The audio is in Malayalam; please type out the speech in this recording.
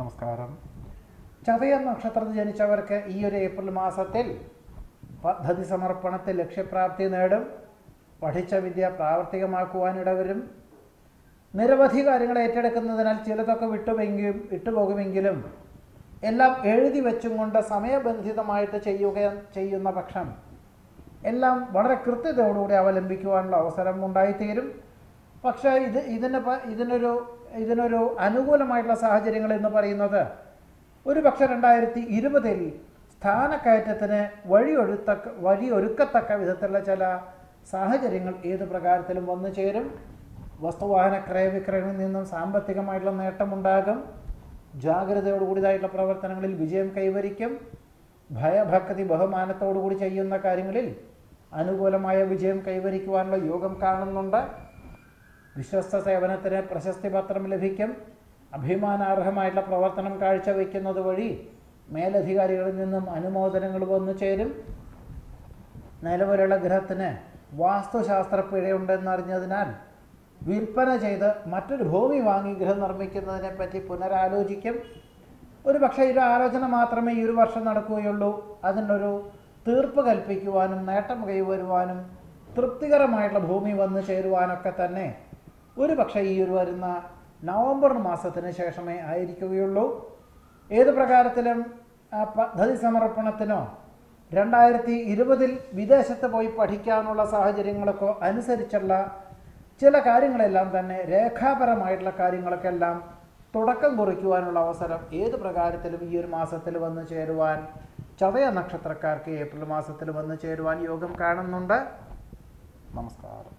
നമസ്കാരം. ചതയ നക്ഷത്രത്തിൽ ജനിച്ചവർക്ക് ഈ ഒരു ഏപ്രിൽ മാസത്തിൽ പദ്ധതി സമർപ്പണത്തിൽ ലക്ഷ്യപ്രാപ്തി നേടും. പഠിച്ച വിദ്യ പ്രാവർത്തികമാക്കുവാനിടവരും നിരവധി കാര്യങ്ങൾ ഏറ്റെടുക്കുന്നതിനാൽ ചിലതൊക്കെ വിട്ടുമെങ്കിലും വിട്ടുപോകുമെങ്കിലും എല്ലാം എഴുതി വെച്ചും കൊണ്ട് സമയബന്ധിതമായിട്ട് ചെയ്യുക ചെയ്യുന്ന പക്ഷം എല്ലാം വളരെ കൃത്യതയോടുകൂടി അവലംബിക്കുവാനുള്ള അവസരം ഉണ്ടായിത്തീരും. പക്ഷേ ഇത് ഇതിന് ഇതിനൊരു ഇതിനൊരു അനുകൂലമായിട്ടുള്ള സാഹചര്യങ്ങൾ എന്ന് പറയുന്നത് ഒരു പക്ഷേ രണ്ടായിരത്തി ഇരുപതിൽ സ്ഥാനക്കയറ്റത്തിന് വഴിയൊഴുത്തക്ക വഴിയൊരുക്കത്തക്ക വിധത്തിലുള്ള ചില സാഹചര്യങ്ങൾ ഏത് പ്രകാരത്തിലും വന്നു ചേരും. വസ്തുവാഹന ക്രയവിക്രയങ്ങളിൽ നിന്നും സാമ്പത്തികമായിട്ടുള്ള നേട്ടമുണ്ടാകും. ജാഗ്രതയോടുകൂടിയതായിട്ടുള്ള പ്രവർത്തനങ്ങളിൽ വിജയം കൈവരിക്കും. ഭയഭക്തി ബഹുമാനത്തോടുകൂടി ചെയ്യുന്ന കാര്യങ്ങളിൽ അനുകൂലമായ വിജയം കൈവരിക്കുവാനുള്ള യോഗം കാണുന്നുണ്ട്. വിശ്വസ്ത സേവനത്തിന് പ്രശസ്തി പത്രം ലഭിക്കും. അഭിമാനാർഹമായിട്ടുള്ള പ്രവർത്തനം കാഴ്ചവെക്കുന്നത് വഴി മേലധികാരികളിൽ നിന്നും അനുമോദനങ്ങൾ വന്നു ചേരും. നിലവിലുള്ള ഗ്രഹത്തിന് വാസ്തുശാസ്ത്ര പിഴയുണ്ടെന്നറിഞ്ഞതിനാൽ വിൽപ്പന ചെയ്ത് മറ്റൊരു ഭൂമി വാങ്ങി ഗൃഹം നിർമ്മിക്കുന്നതിനെ പറ്റി പുനരാലോചിക്കും. ഒരു പക്ഷേ ഒരു ആലോചന മാത്രമേ ഈ ഒരു വർഷം നടക്കുകയുള്ളൂ. അതിനൊരു തീർപ്പ് കൽപ്പിക്കുവാനും നേട്ടം കൈവരുവാനും തൃപ്തികരമായിട്ടുള്ള ഭൂമി വന്നു ചേരുവാനൊക്കെ തന്നെ ഒരു പക്ഷേ ഈ ഒരു വരുന്ന നവംബർ മാസത്തിന് ശേഷമേ ആയിരിക്കുകയുള്ളൂ. ഏത് പ്രകാരത്തിലും പദ്ധതി സമർപ്പണത്തിനോ രണ്ടായിരത്തി ഇരുപതിൽ വിദേശത്ത് പോയി പഠിക്കാനുള്ള സാഹചര്യങ്ങളൊക്കെ അനുസരിച്ചുള്ള ചില കാര്യങ്ങളെല്ലാം തന്നെ രേഖാപരമായിട്ടുള്ള കാര്യങ്ങളൊക്കെ എല്ലാം തുടക്കം കുറിക്കുവാനുള്ള അവസരം ഏത് പ്രകാരത്തിലും ഈ ഒരു മാസത്തിൽ വന്നു ചേരുവാൻ ചതയ നക്ഷത്രക്കാർക്ക് ഏപ്രിൽ മാസത്തിൽ വന്നു ചേരുവാൻ യോഗം കാണുന്നുണ്ട്. നമസ്കാരം.